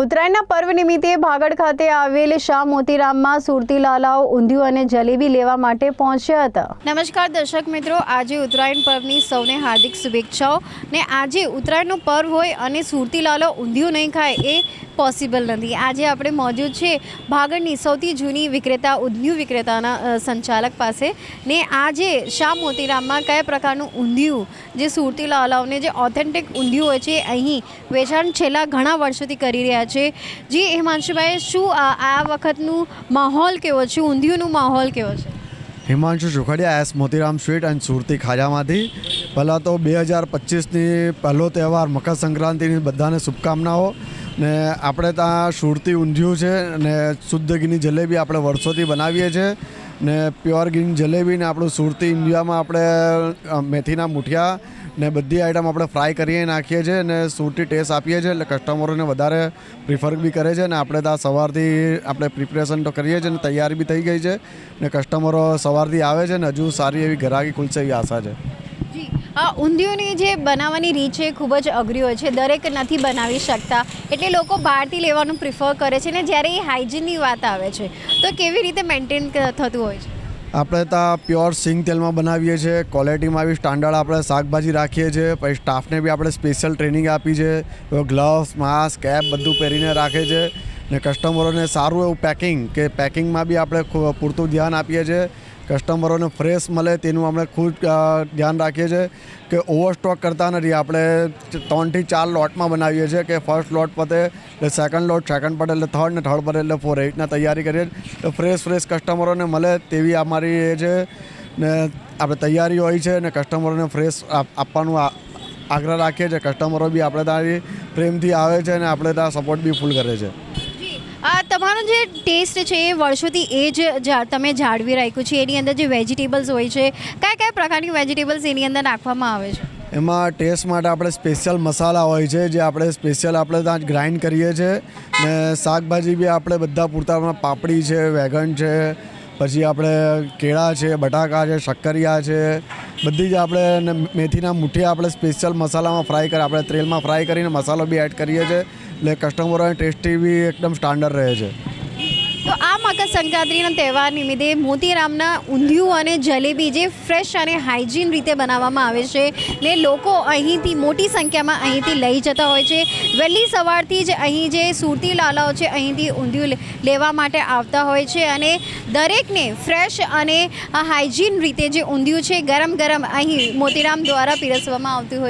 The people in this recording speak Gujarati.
ઉત્તરાયણના પર્વ નિમિત્તે ભાગડ ખાતે આવેલ શાહ મોતીરામમાં સુરતી લાલાઓ ઊંધિયું અને જલેબી લેવા માટે પહોંચ્યા હતા. નમસ્કાર દર્શક મિત્રો, આજે ઉત્તરાયણ પર્વની સૌને હાર્દિક શુભેચ્છાઓ ને આજે ઉત્તરાયણનું પર્વ હોય અને સુરતી લાલો ઊંધિયું નહીં ખાય એ પોસિબલ નથી. આજે આપણે મોજૂદ છે ભાગળની સૌથી જૂની વિક્રેતા, ઊંધિયું વિક્રેતાના સંચાલક પાસે. ને આજે શા મોતીરામમાં કયા પ્રકારનું ઊંધિયું, જે સુરતી લાલાઓને જે ઓથેન્ટિક ઊંધિયું હોય છે અહીં વેચાણ છેલ્લા ઘણા વર્ષોથી કરી રહ્યા છે જી, હિમાંશુભાઈ, શું આ વખતનું માહોલ કેવો છે? ઊંધિયુંનું માહોલ કેવો છે? હિમાંશુ સુખડિયા એસ મોતીરામ સ્વીટ અને સુરતી ખાજામાંથી. પહેલાં તો બે હજાર પચીસની પહેલો તહેવાર મકર સંક્રાંતિની બધાને શુભકામનાઓ ને આપણે ત્યાં સુરતી ઊંધિયું છે અને શુદ્ધ ઘીની જલેબી આપણે વર્ષોથી બનાવીએ છીએ ને પ્યોર ઘીની જલેબી ને આપણું સુરતી ઇન્ડિયામાં આપણે મેથીના મુઠિયા ને બધી આઈટમ આપણે ફ્રાય કરીએ, નાખીએ છીએ અને સૂટી ટેસ્ટ આપીએ છીએ, એટલે કસ્ટમરોને વધારે પ્રિફર બી કરે છે અને આપણે ત્યાં સવારથી આપણે પ્રિપરેશન તો કરીએ છીએ અને તૈયારી બી થઈ ગઈ છે ને કસ્ટમરો સવારથી આવે છે ને હજુ સારી એવી ઘરાકી ખુલશે એવી આશા છે. આ ઊંધિયુંની જે બનાવવાની રીત છે ખૂબ જ અઘરી હોય છે, દરેક નથી બનાવી શકતા, એટલે લોકો બહારથી લેવાનું પ્રિફર કરે છે ને જ્યારે એ હાઇજીનની વાત આવે છે, તો કેવી રીતે મેન્ટેન થતું હોય છે? આપણે ત્યાં પ્યોર સિંગ તેલમાં બનાવીએ છીએ. ક્વોલિટીમાં આવી સ્ટાન્ડર્ડ આપણે શાકભાજી રાખીએ છીએ. પછી સ્ટાફને બી આપણે સ્પેશિયલ ટ્રેનિંગ આપી છે. ગ્લવ્સ માસ્ક કેપ બધું પહેરીને રાખે છે. ને કસ્ટમરોને સારું એવું પેકિંગ કે પેકિંગમાં બી આપણે પૂરતું ધ્યાન આપીએ છીએ. કસ્ટમરોને ફ્રેશ મળે તેનું આપણે ખૂબ ધ્યાન રાખીએ છીએ કે ઓવરસ્ટોક કરતા નથી. આપણે ત્રણથી ચાર લોટમાં બનાવીએ છીએ કે ફર્સ્ટ લોટ પતે, એટલે સેકન્ડ લોટ સેકન્ડ પતે, એટલે થર્ડ ને થર્ડ પતે, એટલે ફોર એટના તૈયારી કરીએ તો ફ્રેશ ફ્રેશ કસ્ટમરોને મળે તેવી અમારી એ છે ને આપણે તૈયારી હોય છે અને કસ્ટમરોને ફ્રેશ આપવાનું આગ્રહ રાખીએ છીએ. કસ્ટમરો બી આપણે ત્યાં પ્રેમથી આવે છે અને આપણે ત્યાં સપોર્ટ બી ફૂલ કરે છે. તમારો જે ટેસ્ટ છે એ વર્ષોથી એ જ તમે જાળવી રાખ્યું છે, એની અંદર જે વેજીટેબલ્સ હોય છે, કયા કયા પ્રકારની વેજીટેબલ્સ એની અંદર નાખવામાં આવે છે? એમાં ટેસ્ટ માટે આપણે સ્પેશિયલ મસાલા હોય છે, જે આપણે સ્પેશિયલ આપણે ત્યાં ગ્રાઇન્ડ કરીએ છીએ ને શાકભાજી બી આપણે બધા પૂરતા પાપડી છે, વેગન છે, પછી આપણે કેળા છે, બટાકા છે, શક્કરિયા છે, બધી જ આપણે મેથીના મુઠ્ઠી આપણે સ્પેશિયલ મસાલામાં ફ્રાય કરી, આપણે તેલમાં ફ્રાય કરીને મસાલો બી એડ કરીએ છીએ એટલે કસ્ટમરોની ટેસ્ટી બી એકદમ સ્ટાન્ડર્ડ રહે છે. તો આ મકર સંક્રાંતિના તહેવાર નિમિત્તે મોતીરામના ઊંધિયું અને જલેબી જે ફ્રેશ અને હાઇજીન રીતે બનાવવામાં આવે છે, ને લોકો અહીંથી મોટી સંખ્યામાં અહીંથી લઈ જતા હોય છે. વહેલી સવારથી જ અહીં જે સુરતી લાલાઓ છે, અહીંથી ઊંધિયું લેવા માટે આવતા હોય છે અને દરેકને ફ્રેશ અને હાઇજીન રીતે જે ઊંધિયું છે, ગરમ ગરમ અહીં મોતીરામ દ્વારા પીરસવામાં આવતું હોય